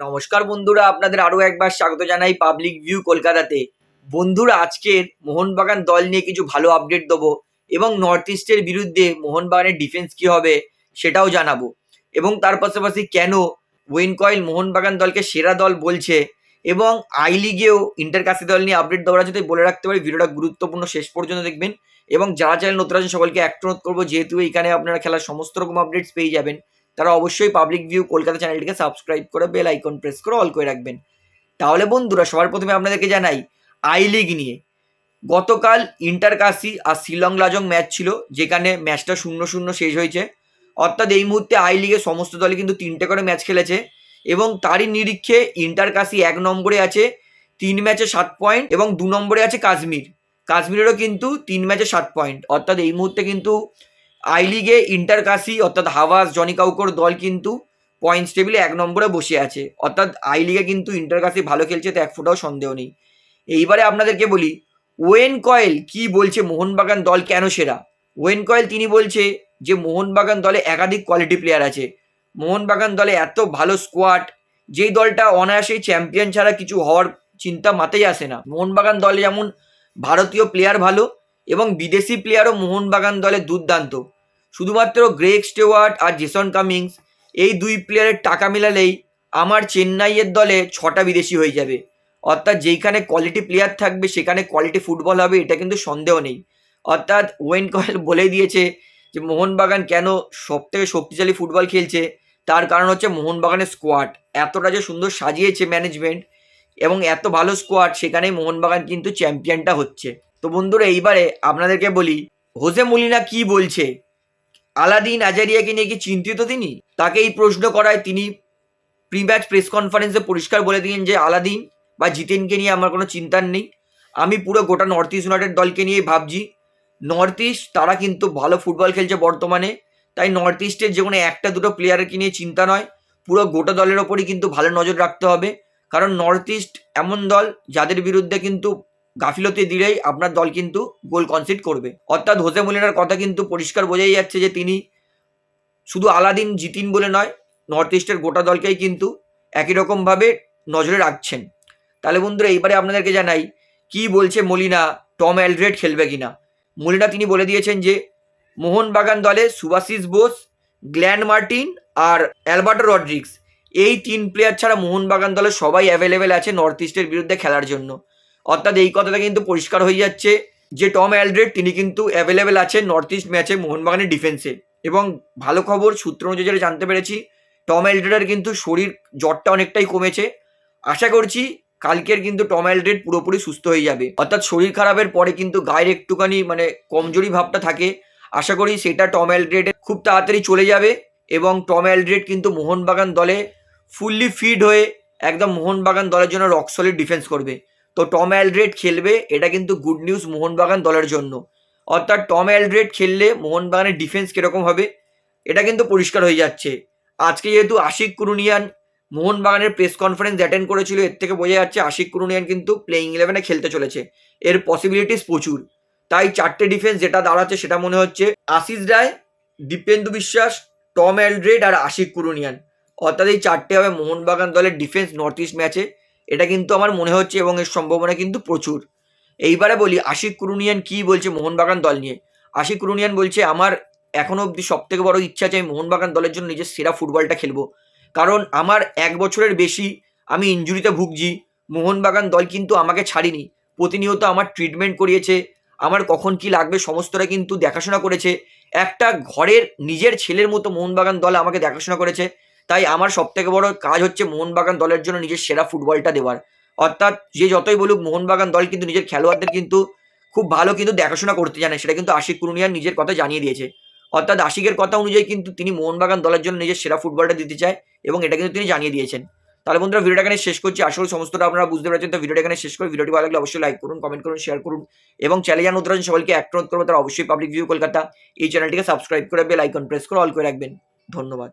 নমস্কার বন্ধুরা, আপনাদের আরও একবার স্বাগত জানাই পাবলিক ভিউ কলকাতাতে। বন্ধুরা, আজকের মোহনবাগান দল নিয়ে কিছু ভালো আপডেট দেবো এবং নর্থ ইস্টের বিরুদ্ধে মোহনবাগানের ডিফেন্স কী হবে সেটাও জানাব। এবং তার পাশাপাশি কেন ওয়েন কয়েল মোহনবাগান দলকে সেরা দল বলছে এবং আই লিগেও ইন্টারকাসি দল নিয়ে আপডেট দেওয়ার যদি বলে রাখতে পারি। ভিডিওটা গুরুত্বপূর্ণ শেষ পর্যন্ত দেখবেন এবং যারা চ্যানেল নতুন আছেন, সকলকে একটা অনুরোধ করব, যেহেতু এখানে আপনারা খেলার সমস্ত রকম আপডেটস পেয়ে যাবেন তারা অবশ্যই পাবলিক ভিউ কলকাতা চ্যানেলটিকে সাবস্ক্রাইব করে বেল আইকন প্রেস করে অল করে রাখবেন। তাহলে বন্ধুরা, সবার প্রথমে আপনাদেরকে জানাই আই লিগ নিয়ে। গতকাল ইন্টার কাশি আর শিলং লাজং ম্যাচ ছিল, যেখানে ম্যাচটা শূন্য শূন্য শেষ হয়েছে। অর্থাৎ এই মুহূর্তে আই লিগে সমস্ত দলে কিন্তু তিনটে করে ম্যাচ খেলেছে এবং তারই নিরীক্ষে ইন্টার কাশি এক নম্বরে আছে, তিন ম্যাচে সাত পয়েন্ট এবং দু নম্বরে আছে কাশ্মীর কাশ্মীরেরও কিন্তু তিন ম্যাচে সাত পয়েন্ট অর্থাৎ এই মুহূর্তে কিন্তু আই লিগে ইন্টার কাশি, অর্থাৎ হাওয়াস, জনি কাউকর দল কিন্তু পয়েন্টস টেবিলে এক নম্বরে বসে আছে। অর্থাৎ আই লিগে কিন্তু ইন্টার কাশি ভালো খেলছে, তো এক ফোটাও সন্দেহ নেই। এইবারে আপনাদেরকে বলি, ওয়েন কয়েল কি বলছে মোহনবাগান দল কেন সেরা? ওয়েন কয়েল তিনি বলছে যে, মোহনবাগান দলে একাধিক কোয়ালিটি প্লেয়ার আছে। মোহনবাগান দলে এত ভালো স্কোয়াড যেই দলটা অনায়াসেই চ্যাম্পিয়ন ছাড়া কিছু হওয়ার চিন্তা মাথায় আসে না। মোহনবাগান দলে যেমন ভারতীয় প্লেয়ার ভালো এবং বিদেশি প্লেয়ারও মোহনবাগান দলে দুর্দান্ত। শুধুমাত্র গ্রেক স্টেওয়ার্ট আর জেসন কামিংস, এই দুই প্লেয়ারের টাকা মেলালেই আমার চেন্নাইয়ের দলে ছটা বিদেশি হয়ে যাবে। অর্থাৎ যেইখানে কোয়ালিটি প্লেয়ার থাকবে, সেখানে কোয়ালিটি ফুটবল হবে, এটা কিন্তু সন্দেহ নেই। অর্থাৎ ওয়েন কয়েল বলে দিয়েছে যে, মোহনবাগান কেন সব থেকে শক্তিশালী ফুটবল খেলছে? তার কারণ হচ্ছে মোহনবাগানের স্কোয়াড এতটা যে সুন্দর সাজিয়েছে ম্যানেজমেন্ট এবং এত ভালো স্কোয়াড সেখানেই মোহনবাগান কিন্তু চ্যাম্পিয়নটা হচ্ছে। তো বন্ধুরা, এইবারে আপনাদেরকে বলি, হোসে মলিনা কি বলছে? আলাদিন আজারিয়াকে নিয়ে কি চিন্তিত তিনি? তাকে এই প্রশ্ন করায় তিনি প্রি ম্যাচ প্রেস কনফারেন্সে পরিষ্কার বলে দিলেন যে, আলাদিন বা জিতেনকে নিয়ে আমার কোনো চিন্তার নেই। আমি পুরো গোটা নর্থ ইস্ট ইউনাইটেড দলকে নিয়েই ভাবছি। নর্থ ইস্ট তারা কিন্তু ভালো ফুটবল খেলছে বর্তমানে। তাই নর্থ ইস্টের যে কোনো একটা দুটো প্লেয়ারকে নিয়ে চিন্তা নয়। পুরো গোটা দলের ওপরই কিন্তু ভালো নজর রাখতে হবে। কারণ নর্থ ইস্ট এমন দল যাদের বিরুদ্ধে কিন্তু গাফিলতি দিলেই আপনার দল কিন্তু গোল কনসিড করবে। অর্থাৎ হোসে মলিনার কথা কিন্তু পরিষ্কার বোঝাই যাচ্ছে যে তিনি শুধু আলাদিন জিতিন বলে নয় নর্থ ইস্টের গোটা দলকেই কিন্তু একই রকমভাবে নজরে রাখছেন। তাহলে বন্ধুরা, এইবারে আপনাদেরকে জানাই, কি বলছে মলিনা, টম অ্যালড্রেড খেলবে কিনা? মলিনা তিনি বলে দিয়েছেন যে, মোহনবাগান দলে সুভাশিস বোস, গ্ল্যান মার্টিন আর অ্যালবার্টো রড্রিক্স এই তিন প্লেয়ার ছাড়া মোহনবাগান দলে সবাই অ্যাভেলেবেল আছে নর্থ ইস্টের বিরুদ্ধে খেলার জন্য। অর্থাৎ এই কথাটা কিন্তু পরিষ্কার হয়ে যাচ্ছে যে টম অ্যালড্রেড, তিনি কিন্তু অ্যাভেলেবেল আছেন নর্থ ইস্ট ম্যাচে মোহনবাগানের ডিফেন্সে এবং ভালো খবর, সূত্র অনুযায়ী যেটা জানতে পেরেছি, টম অ্যালড্রেডের কিন্তু শরীর জ্বরটা অনেকটাই কমেছে। আশা করছি কালকের কিন্তু টম অ্যালড্রেড পুরোপুরি সুস্থ হয়ে যাবে। অর্থাৎ শরীর খারাপের পরে কিন্তু গায়ের একটুখানি মানে কমজোরি ভাবটা থাকে। আশা করি সেটা টম অ্যালড্রেড খুব তাড়াতাড়ি চলে যাবে এবং টম অ্যালড্রেড কিন্তু মোহনবাগান দলে ফুললি ফিট হয়ে একদম মোহনবাগান দলের জন্য রক সলিড ডিফেন্স করবে। তো টম অ্যালড্রেড খেলবে, এটা কিন্তু গুড নিউজ মোহনবাগান দলের জন্য। অর্থাৎ টম অ্যালড্রেড খেললে মোহনবাগানের ডিফেন্স কীরকম হবে, এটা কিন্তু পরিষ্কার হয়ে যাচ্ছে। আজকে যেহেতু আশিক কুরুনিয়ান মোহনবাগানের প্রেস কনফারেন্স অ্যাটেন্ড করেছিল, এর থেকে বোঝা যাচ্ছে আশিক কুরুনিয়ান কিন্তু প্লেইং ইলেভেনে খেলতে চলেছে। এর পসিবিলিটিস প্রচুর। তাই চারটে ডিফেন্স যেটা দাঁড়াচ্ছে সেটা মনে হচ্ছে আশিস রায়, দীপেন্দু বিশ্বাস, টম অ্যালড্রেড আর আশিক কুরুনিয়ান। অর্থাৎ এই চারটে হবে মোহনবাগান দলের ডিফেন্স নর্থ ইস্ট ম্যাচে এটা কিন্তু আমার মনে হচ্ছে এবং এর সম্ভাবনা কিন্তু প্রচুর। এইবারে বলি, আশিক কুরুনিয়ান কি বলছে মোহনবাগান দল নিয়ে? আশিক কুরুনিয়ান বলছে, আমার এখনও অবধি সব থেকে বড় ইচ্ছা আছে আমি মোহনবাগান দলের জন্য নিজের সেরা ফুটবলটা খেলব। কারণ আমার এক বছরের বেশি আমি ইঞ্জুরিতে ভুগছি। মোহনবাগান দল কিন্তু আমাকে ছাড়িনি। প্রতিনিয়ত আমার ট্রিটমেন্ট করিয়েছে। আমার কখন কি লাগবে সমস্তটা কিন্তু দেখাশোনা করেছে। একটা ঘরের নিজের ছেলের মতো মোহনবাগান দল আমাকে দেখাশোনা করেছে। তাই আমার সব থেকে বড় কাজ হচ্ছে মোহনবাগান দলের জন্য নিজের সেরা ফুটবলটা দেওয়ার। অর্থাৎ যে যতই বলুক মোহনবাগান দল কিন্তু নিজের খেলোয়াড়দের কিন্তু খুব ভালো কিন্তু দেখাশোনা করতে জানে, সেটা কিন্তু আশিক কুরুনিয়ান নিজের কথা জানিয়ে দিয়েছে। অর্থাৎ আশিকের কথা অনুযায়ী কিন্তু তিনি মোহনবাগান দলের জন্য নিজের সেরা ফুটবলটা দিতে চায় এবং এটা কিন্তু তিনি জানিয়ে দিয়েছেন। তাহলে বন্ধুরা ভিডিওটা এখানে শেষ করছি। আসলে সমস্তটা আপনারা বুঝতে পারছেন। তো ভিডিওটা এখানে শেষ করে ভিডিওটি ভালো লাগলে অবশ্যই লাইক করুন কমেন্ট করুন শেয়ার করুন এবং চ্যানেল জান উত্তরাঞ্চল সবাইকে এক করব, তারা অবশ্যই পাবলিক ভিউ কলকাতা এই চ্যানেলটিকে সাবস্ক্রাইব করে বেল আইকন প্রেস করে অল করে রাখবেন। ধন্যবাদ।